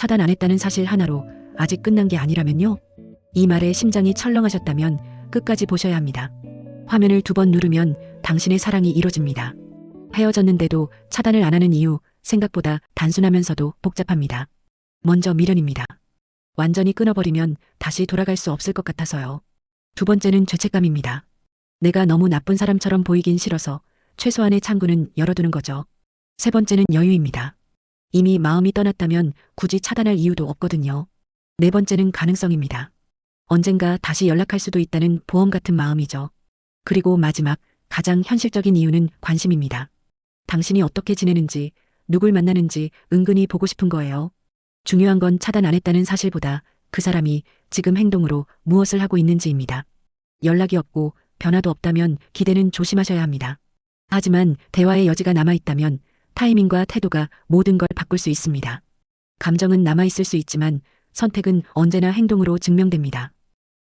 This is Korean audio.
차단 안 했다는 사실 하나로 아직 끝난 게 아니라면요. 이 말에 심장이 철렁하셨다면 끝까지 보셔야 합니다. 화면을 두 번 누르면 당신의 사랑이 이뤄집니다. 헤어졌는데도 차단을 안 하는 이유 생각보다 단순하면서도 복잡합니다. 먼저 미련입니다. 완전히 끊어버리면 다시 돌아갈 수 없을 것 같아서요. 두 번째는 죄책감입니다. 내가 너무 나쁜 사람처럼 보이긴 싫어서 최소한의 창구는 열어두는 거죠. 세 번째는 여유입니다. 이미 마음이 떠났다면 굳이 차단할 이유도 없거든요. 네 번째는 가능성입니다. 언젠가 다시 연락할 수도 있다는 보험 같은 마음이죠. 그리고 마지막 가장 현실적인 이유는 관심입니다. 당신이 어떻게 지내는지, 누굴 만나는지 은근히 보고 싶은 거예요. 중요한 건 차단 안 했다는 사실보다 그 사람이 지금 행동으로 무엇을 하고 있는지입니다. 연락이 없고 변화도 없다면 기대는 조심하셔야 합니다. 하지만 대화의 여지가 남아있다면 타이밍과 태도가 모든 걸 바꿀 수 있습니다. 감정은 남아있을 수 있지만 선택은 언제나 행동으로 증명됩니다.